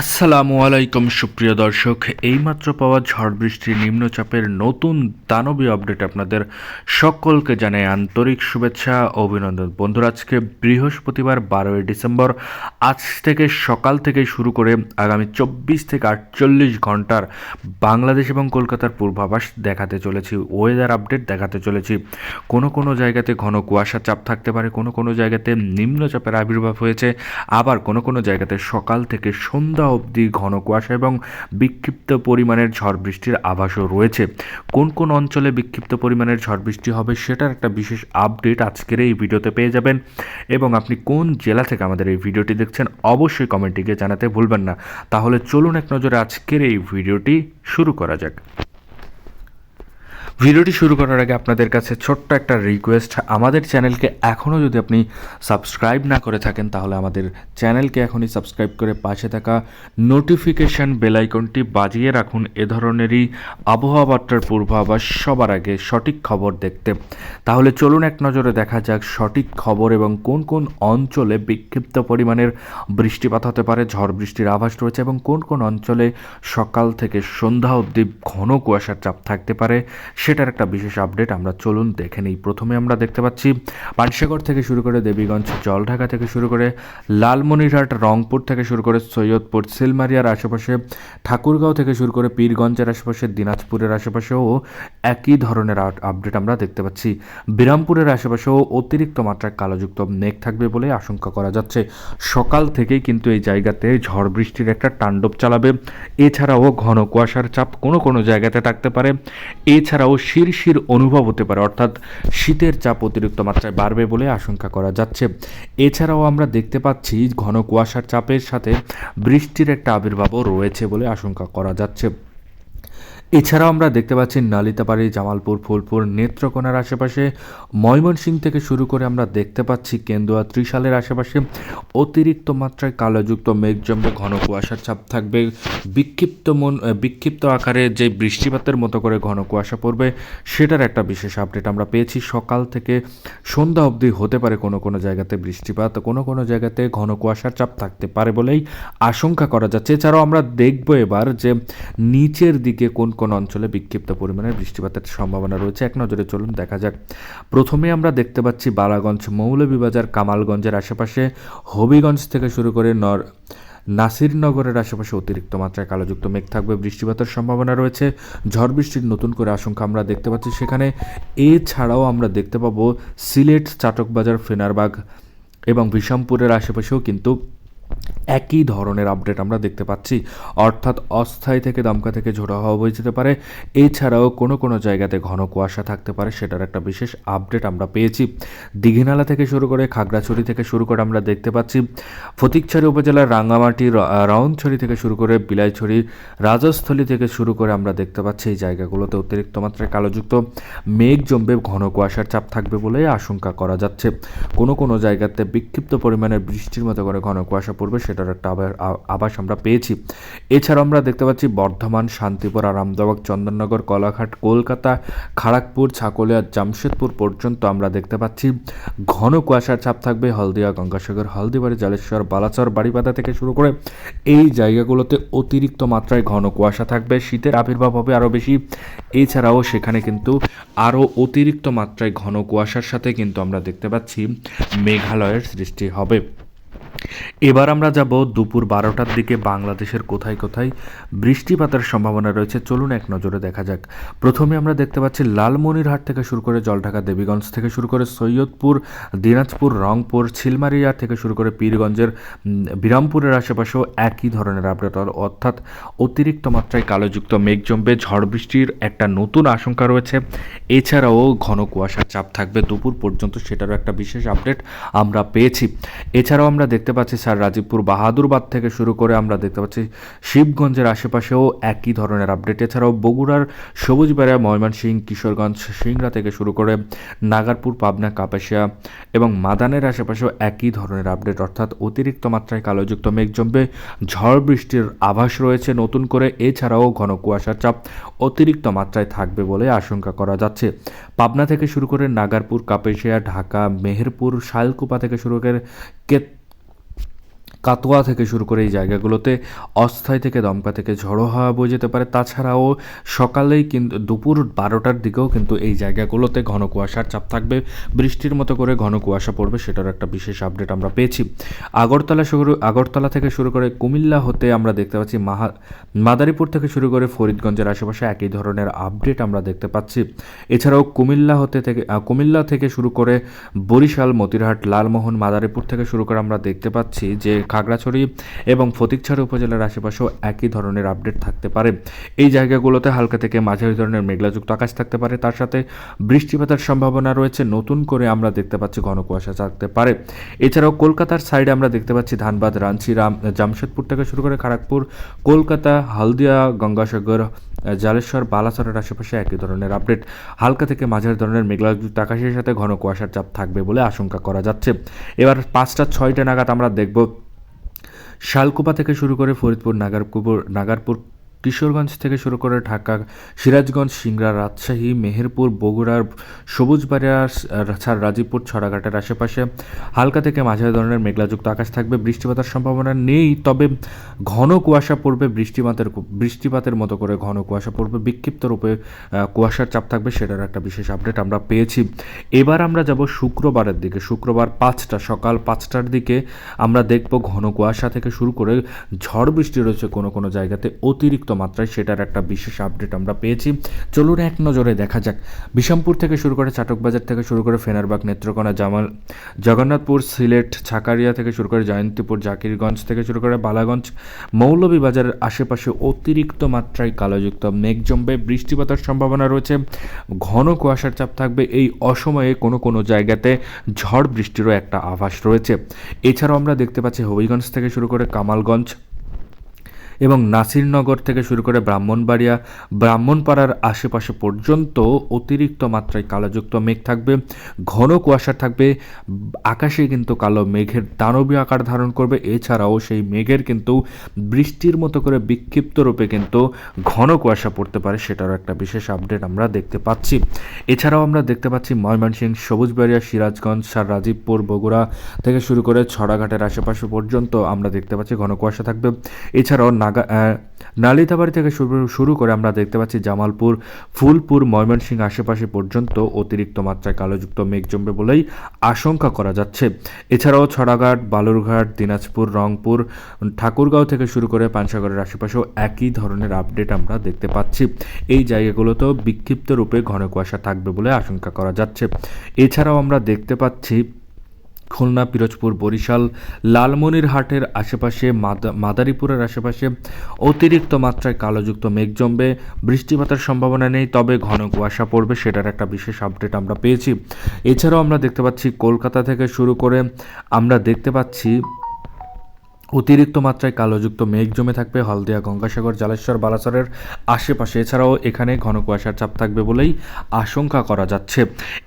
আসসালামু আলাইকুম, সুপ্রিয় দর্শক। এইমাত্র পাওয়া ঝড় বৃষ্টির নিম্নচাপের নতুন দানবীয় আপডেট আপনাদের সকলকে জানাই আন্তরিক শুভেচ্ছা, অভিনন্দন। বন্ধুরা, আজকে বৃহস্পতিবার, বারোই ডিসেম্বর। আজ থেকে সকাল থেকে শুরু করে আগামী চব্বিশ থেকে আটচল্লিশ ঘণ্টার বাংলাদেশ এবং কলকাতার পূর্বাভাস দেখাতে চলেছি। ওয়েদার আপডেট দেখাতে চলেছি। কোনো কোনো জায়গাতে ঘন কুয়াশা চাপ থাকতে পারে, কোনো কোনো জায়গাতে নিম্নচাপের আবির্ভাব হয়েছে। আবার কোনো কোনো জায়গাতে সকাল থেকে সন্ধ্যা অবধি ঘন কুয়াশা এবং বিক্ষিপ্ত পরিমাণের ঝড় বৃষ্টির আভাসও রয়েছে। কোন কোন অঞ্চলে বিক্ষিপ্ত পরিমাণের ঝড় বৃষ্টি হবে সেটার একটা বিশেষ আপডেট আজকের এই ভিডিওতে পেয়ে যাবেন। এবং আপনি কোন জেলা থেকে আমাদের এই ভিডিওটি দেখছেন অবশ্যই কমেন্টে গিয়ে জানাতে ভুলবেন না। তাহলে চলুন এক নজরে আজকের এই ভিডিওটি শুরু করা যাক। ভিডিওটি শুরু করার আগে আপনাদের কাছে ছোট্ট একটা রিকোয়েস্ট আমাদের চ্যানেলকে এখনও যদি আপনি সাবস্ক্রাইব না করে থাকেন, তাহলে আমাদের চ্যানেলকে এখনই সাবস্ক্রাইব করে পাশে থাকা নোটিফিকেশান বেলাইকনটি বাজিয়ে রাখুন। এ ধরনেরই আবহাওয়া বার্তার পূর্বাভাস সবার আগে সঠিক খবর দেখতে। তাহলে চলুন এক নজরে দেখা যাক সঠিক খবর এবং কোন কোন অঞ্চলে বিক্ষিপ্ত পরিমাণের বৃষ্টিপাত হতে পারে, ঝড় বৃষ্টির আভাস রয়েছে এবং কোন কোন অঞ্চলে সকাল থেকে সন্ধ্যা অবধি ঘন কুয়াশার চাপ থাকতে পারে। সেটার একটা বিশেষ আপডেট আমরা, চলুন দেখে নিই। প্রথমে আমরা দেখতে পাচ্ছি পানসাগর থেকে শুরু করে দেবীগঞ্জ, জলঢাকা থেকে শুরু করে লালমনিরহাট, রংপুর থেকে শুরু করে সৈয়দপুর, সিলমারিয়ার আশেপাশে, ঠাকুরগাঁও থেকে শুরু করে পীরগঞ্জের আশেপাশে, দিনাজপুরের আশেপাশেও একই ধরনের আপডেট আমরা দেখতে পাচ্ছি। বিরামপুরের আশেপাশেও অতিরিক্ত মাত্রায় কালোযুক্ত মেঘ থাকবে বলে আশঙ্কা করা যাচ্ছে। সকাল থেকেই কিন্তু এই জায়গাতে ঝড় বৃষ্টির একটা তাণ্ডব চালাবে। এছাড়াও ঘন কুয়াশার চাপ কোনো কোনো জায়গাতে থাকতে পারে। এছাড়াও শিরশির অনুভব হতে পারে, অর্থাৎ শীতের চাপ অতিরিক্ত মাত্রায় বাড়বে বলে আশঙ্কা করা যাচ্ছে। এছাড়াও আমরা দেখতে পাচ্ছি ঘন কুয়াশার চাপের সাথে বৃষ্টির একটা আবির্ভাবও রয়েছে বলে আশঙ্কা করা যাচ্ছে। এছাড়াও আমরা দেখতে পাচ্ছি নালিতাবাড়ি জামালপুর, ফুলপুর, নেত্রকোনার আশেপাশে। ময়মনসিং থেকে শুরু করে আমরা দেখতে পাচ্ছি কেন্দুয়া ত্রিশালের আশেপাশে। অতিরিক্ত মাত্রায় কালোযুক্ত মেঘ জমবে ঘন কুয়াশার চাপ থাকবে। বিক্ষিপ্ত মন বিক্ষিপ্ত আকারে যে বৃষ্টিপাতের মতো করে ঘন কুয়াশা পড়বে, সেটার একটা বিশেষ আপডেট আমরা পেয়েছি। সকাল থেকে সন্ধ্যা অবধি হতে পারে কোনো কোনো জায়গাতে বৃষ্টিপাত, কোনো কোনো জায়গাতে ঘন কুয়াশার চাপ থাকতে পারে বলেই আশঙ্কা করা যাচ্ছে। এছাড়াও আমরা দেখব এবার যে নিচের দিকে কোন কোন অঞ্চলে বিক্ষিপ্ত পরিমাণে বৃষ্টিপাতের সম্ভাবনা রয়েছে। এক নজরে চলুন, দেখা যাক। প্রথমে আমরা দেখতে পাচ্ছি বালাগঞ্জ মৌলভীবাজার, কামালগঞ্জের আশেপাশে। হবিগঞ্জ থেকে শুরু করে নর নাসিরনগরের আশেপাশে অতিরিক্ত মাত্রায় কালোযুক্ত মেঘ থাকবে, বৃষ্টিপাতের সম্ভাবনা রয়েছে। ঝড় বৃষ্টির নতুন করে আশঙ্কা আমরা দেখতে পাচ্ছি সেখানে। এছাড়াও আমরা দেখতে পাবো সিলেট, চাটকবাজার, ফেনারবাগ এবং বিষমপুরের আশেপাশেও কিন্তু একই ধরনের আপডেট আমরা দেখতে পাচ্ছি। অর্থাৎ অস্থায়ী থেকে দমকা থেকে ঝোড়ো হাওয়া বয়ে যেতে পারে। এছাড়াও কোনো কোনো জায়গাতে ঘন কুয়াশা থাকতে পারে, সেটার একটা বিশেষ আপডেট আমরা পেয়েছি। দীঘিনালা থেকে শুরু করে খাগড়াছড়ি থেকে শুরু করে আমরা দেখতে পাচ্ছি। ফতিকছড়ি উপজেলার রাঙ্গামাটি রাউন্ডছড়ি থেকে শুরু করে বিলাইছড়ি, রাজস্থলী থেকে শুরু করে আমরা দেখতে পাচ্ছি এই জায়গাগুলোতে অতিরিক্ত মাত্রায় কালোযুক্ত মেঘ জমবে, ঘন কুয়াশার চাপ থাকবে বলে আশঙ্কা করা যাচ্ছে। কোনো কোনো জায়গাতে বিক্ষিপ্ত পরিমাণের বৃষ্টির মতো করে ঘন কুয়াশা পড়বে সেটার একটা আবাস আমরা পেয়েছি। এছাড়াও আমরা দেখতে পাচ্ছি বর্ধমান, শান্তিপুর আরামদাবাগ চন্দননগর, কলাঘাট, কলকাতা খড়গপুর ছাকলিয়া, জামশেদপুর পর্যন্ত আমরা দেখতে পাচ্ছি। ঘন কুয়াশার ছাপ থাকবে হলদিয়া, গঙ্গাসাগর, হলদিবাড়ি, জালেশ্বর বালাচর বাড়িপাতা থেকে শুরু করে এই জায়গাগুলোতে অতিরিক্ত মাত্রায় ঘন কুয়াশা থাকবে। শীতের আবির্ভাব হবে আরও বেশি। এছাড়াও সেখানে কিন্তু আরও অতিরিক্ত মাত্রায় ঘন কুয়াশার সাথে কিন্তু আমরা দেখতে পাচ্ছি, মেঘালয়ের সৃষ্টি হবে। এবার আমরা যাব দুপুর বারোটার দিকে বাংলাদেশের কোথায় কোথায় বৃষ্টিপাতের সম্ভাবনা রয়েছে। চলুন এক নজরে দেখা যাক। প্রথমে আমরা দেখতে পাচ্ছি লালমনিরহাট থেকে শুরু করে জলঢাকা, দেবীগঞ্জ থেকে শুরু করে সৈয়দপুর, দিনাজপুর, রংপুর ছিলমারিয়া থেকে শুরু করে পীরগঞ্জের বিরামপুরের আশেপাশেও একই ধরনের আপডেট অর্থাৎ অতিরিক্ত মাত্রায় কালোযুক্ত মেঘ জমবে, ঝড় বৃষ্টির একটা নতুন আশঙ্কা রয়েছে। এছাড়াও ঘন কুয়াশার চাপ থাকবে। দুপুর পর্যন্ত সেটারও একটা বিশেষ আপডেট আমরা পেয়েছি। এছাড়াও আমরা দেখতে দেখতে পাচ্ছি স্যার রাজীবপুর বাহাদুরবাদ থেকে শুরু করে আমরা দেখতে পাচ্ছি শিবগঞ্জের আশেপাশেও একই ধরনের আপডেট এছাড়াও বগুড়ার সবুজবেড়া ময়মনসিং, কিশোরগঞ্জ, সিংড়া থেকে শুরু করে নাগারপুর, পাবনা কাপাসিয়া এবং মাদানের আশেপাশেও একই ধরনের আপডেট অর্থাৎ অতিরিক্ত মাত্রায় কালোযুক্ত মেঘ জমবে, ঝড় বৃষ্টির আভাস রয়েছে নতুন করে। এছাড়াও ঘন কুয়াশার চাপ অতিরিক্ত মাত্রায় থাকবে বলে আশঙ্কা করা যাচ্ছে। পাবনা থেকে শুরু করে নাগারপুর, কাপেশিয়া, ঢাকা, মেহেরপুর, শালকুপা থেকে শুরু করে কাতোয়া থেকে শুরু করে এই জায়গাগুলোতে অস্থায়ী থেকে দমকা থেকে ঝড়ো হাওয়া বয়ে যেতে পারে। তাছাড়াও সকালেই কিন্তু দুপুর বারোটার দিকেও কিন্তু এই জায়গাগুলোতে ঘন কুয়াশার চাপ থাকবে। বৃষ্টির মতো করে ঘন কুয়াশা পড়বে সেটার একটা বিশেষ আপডেট আমরা পেয়েছি। আগরতলা শুরু, আগরতলা থেকে শুরু করে কুমিল্লা হতে আমরা দেখতে পাচ্ছি মাহা, মাদারীপুর থেকে শুরু করে ফরিদগঞ্জের আশেপাশে একই ধরনের আপডেট আমরা দেখতে পাচ্ছি। এছাড়াও কুমিল্লা হতে থেকে কুমিল্লা থেকে শুরু করে বরিশাল, মতিরহাট, লালমোহন, মাদারীপুর থেকে শুরু করে আমরা দেখতে পাচ্ছি যে খাগড়াছড়ি এবং ফতিকছড়ি উপজেলার আশেপাশেও একই ধরনের আপডেট থাকতে পারে। এই জায়গাগুলোতে হালকা থেকে মাঝারি ধরনের মেঘলাযুক্ত আকাশ থাকতে পারে। তার সাথে বৃষ্টিপাতের সম্ভাবনা রয়েছে। নতুন করে আমরা দেখতে পাচ্ছি ঘন কুয়াশা থাকতে পারে। এছাড়াও কলকাতার সাইডে আমরা দেখতে পাচ্ছি ধানবাদ রাঞ্চি রাম জামশেদপুর থেকে শুরু করে খড়গপুর কলকাতা, হলদিয়া, গঙ্গাসাগর, জালেশ্বর, বালাসরের আশেপাশে একই ধরনের আপডেট। হালকা থেকে মাঝারি ধরনের মেঘলাযুক্ত আকাশের সাথে ঘন কুয়াশার চাপ থাকবে বলে আশঙ্কা করা যাচ্ছে। এবার পাঁচটা ছয়টা নাগাদ আমরা দেখব শালকুপা থেকে শুরু করে ফরিদপুর নাগারপুর নাগারপুর কিশোরগঞ্জ থেকে শুরু করে ঢাকা, সিরাজগঞ্জ, সিংড়া, রাজশাহী, মেহেরপুর বগুড়ার সবুজবাড়িয়া, ছাড় রাজীবপুর, ছড়াঘাটের আশেপাশে হালকা থেকে মাঝারি ধরনের মেঘলাযুক্ত আকাশ থাকবে। বৃষ্টিপাতের সম্ভাবনা নেই, তবে ঘন কুয়াশা পড়বে, বৃষ্টিপাতের বৃষ্টিপাতের মতো করে ঘন কুয়াশা পড়বে। বিক্ষিপ্ত রূপে কুয়াশার চাপ থাকবে সেটার একটা বিশেষ আপডেট আমরা পেয়েছি। এবার আমরা যাব শুক্রবারের দিকে, শুক্রবার পাঁচটা, সকাল পাঁচটার দিকে আমরা দেখব ঘন কুয়াশা থেকে শুরু করে ঝড় বৃষ্টি রয়েছে কোনো কোনো জায়গাতে। অতিরিক্ত মাত্রায় সেটার একটা বিশেষ আপডেট আমরা পেয়েছি। চলুন এক নজরে দেখা যাক। বিষমপুর থেকে শুরু করে চাটকবাজার থেকে শুরু করে ফেনারবাগ, নেত্রকোনা, জামাল, জগন্নাথপুর, সিলেট, ছাকারিয়া থেকে শুরু করে জয়ন্তীপুর, জাকিরগঞ্জ থেকে শুরু করে বালাগঞ্জ, মৌলভীবাজারের আশেপাশে অতিরিক্ত মাত্রায় কালোযুক্ত মেঘ জমবে, বৃষ্টিপাতের সম্ভাবনা রয়েছে। ঘন কুয়াশার চাপ থাকবে। এই অসময়ে কোনো কোনো জায়গাতে ঝড় বৃষ্টিরও একটা আভাস রয়েছে। এছাড়াও আমরা দেখতে পাচ্ছি হবিগঞ্জ থেকে শুরু করে কামালগঞ্জ এবং নাসিরনগর থেকে শুরু করে ব্রাহ্মণবাড়িয়া, ব্রাহ্মণপাড়ার আশেপাশে পর্যন্ত অতিরিক্ত মাত্রায় কালোযুক্ত মেঘ থাকবে, ঘন কুয়াশা থাকবে, আকাশে কিন্তু কালো মেঘের দানবীয় আকার ধারণ করবে। এছাড়াও সেই মেঘের কিন্তু বৃষ্টির মতো করে বিক্ষিপ্ত রূপে কিন্তু ঘন কুয়াশা পড়তে পারে, সেটারও একটা বিশেষ আপডেট আমরা দেখতে পাচ্ছি। এছাড়াও আমরা দেখতে পাচ্ছি ময়মনসিংহ, সবুজবাড়িয়া, সিরাজগঞ্জ সার রাজীবপুর বগুড়া থেকে শুরু করে ছড়াঘাটের আশেপাশে পর্যন্ত আমরা দেখতে পাচ্ছি ঘন কুয়াশা থাকবে। এছাড়াও নালিতাবাড়ি থেকে শুরু শুরু করে আমরা দেখতে পাচ্ছি জামালপুর, ফুলপুর, ময়মনসিংহ আশেপাশে পর্যন্ত অতিরিক্ত মাত্রায় কালোযুক্ত মেঘ জমবে বলেই আশঙ্কা করা যাচ্ছে। এছাড়াও ছড়াঘাট, বালুরঘাট, দিনাজপুর, রংপুর, ঠাকুরগাঁও থেকে শুরু করে পানসাগরের আশেপাশেও একই ধরনের আপডেট আমরা দেখতে পাচ্ছি। এই জায়গাগুলোতেও বিক্ষিপ্ত রূপে ঘন কুয়াশা থাকবে বলে আশঙ্কা করা যাচ্ছে। এছাড়াও আমরা দেখতে পাচ্ছি খুলনা, পিরোজপুর, বরিশাল, লালমনিরহাটের আশেপাশে, মাদা- মাদারীপুরের আশেপাশে অতিরিক্ত মাত্রায় কালোযুক্ত মেঘ জমবে, বৃষ্টিপাতের সম্ভাবনা নেই, তবে ঘন কুয়াশা পড়বে, সেটার একটা বিশেষ আপডেট আমরা পেয়েছি। এছাড়াও আমরা দেখতে পাচ্ছি, কলকাতা থেকে শুরু করে আমরা দেখতে পাচ্ছি অতিরিক্ত মাত্রায় কালোযুক্ত মেঘ জমে থাকবে হলদিয়া, গঙ্গাসাগর, জালেশ্বর, বালাসরের আশেপাশে। এছাড়াও এখানে ঘন কুয়াশার চাপ থাকবে বলেই আশঙ্কা করা যাচ্ছে।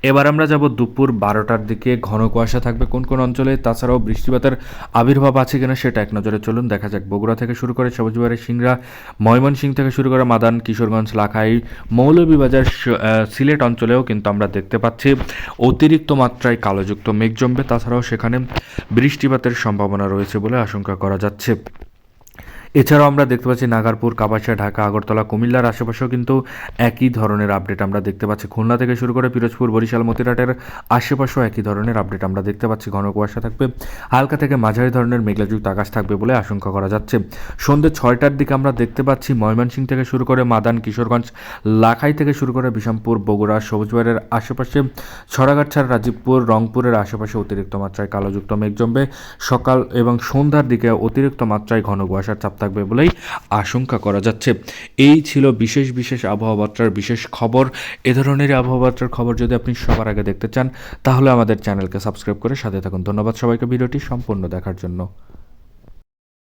এবার আমরা যাব দুপুর বারোটার দিকে। ঘন কুয়াশা থাকবে কোন কোন অঞ্চলে? তাছাড়াও বৃষ্টিপাতের আবির্ভাব আছে কিনা সেটা এক নজরে চলুন দেখা যাক। বগুড়া থেকে শুরু করে সবুজবাড়ি সিংড়া, ময়মনসিংহ থেকে শুরু করে মাদান, কিশোরগঞ্জ, লাখাই, মৌলভীবাজার সিলেট অঞ্চলেও কিন্তু আমরা দেখতে পাচ্ছি অতিরিক্ত মাত্রায় কালোযুক্ত মেঘ জমবে। তাছাড়াও সেখানে বৃষ্টিপাতের সম্ভাবনা রয়েছে বলে আশঙ্কা করা যাচ্ছে। এছাড়াও আমরা দেখতে পাচ্ছি নাগারপুর, কাপাসিয়া, ঢাকা, আগরতলা, কুমিল্লার আশেপাশেও কিন্তু একই ধরনের আপডেট আমরা দেখতে পাচ্ছি। খুলনা থেকে শুরু করে পিরোজপুর, বরিশাল মতিরাটের আশেপাশেও একই ধরনের আপডেট আমরা দেখতে পাচ্ছি। ঘন কুয়াশা থাকবে, হালকা থেকে মাঝারি ধরনের মেঘলাযুক্ত আকাশ থাকবে বলে আশঙ্কা করা যাচ্ছে। সন্ধ্যে ছয়টার দিকে আমরা দেখতে পাচ্ছি ময়মনসিং থেকে শুরু করে মাদান, কিশোরগঞ্জ, লাখাই থেকে শুরু করে বিষমপুর বগুড়া সবুজবাড়ির আশেপাশে ছড়াঘাট ছাড় রাজীবপুর, রংপুরের আশেপাশে অতিরিক্ত মাত্রায় কালোযুক্ত মেঘ জমবে। সকাল এবং সন্ধ্যার দিকে অতিরিক্ত মাত্রায় ঘন কুয়াশার চাপ থাকবে বলেই আশঙ্কা করা যাচ্ছে। এই ছিল বিশেষ বিশেষ আবহাওয়া বার্তার বিশেষ খবর। এ ধরনের আবহাওয়া বার্তার খবর যদি আপনি সবার আগে দেখতে চান, তাহলে আমাদের চ্যানেলকে সাবস্ক্রাইব করে সাথে থাকুন। ধন্যবাদ সবাইকে ভিডিওটি সম্পূর্ণ দেখার জন্য।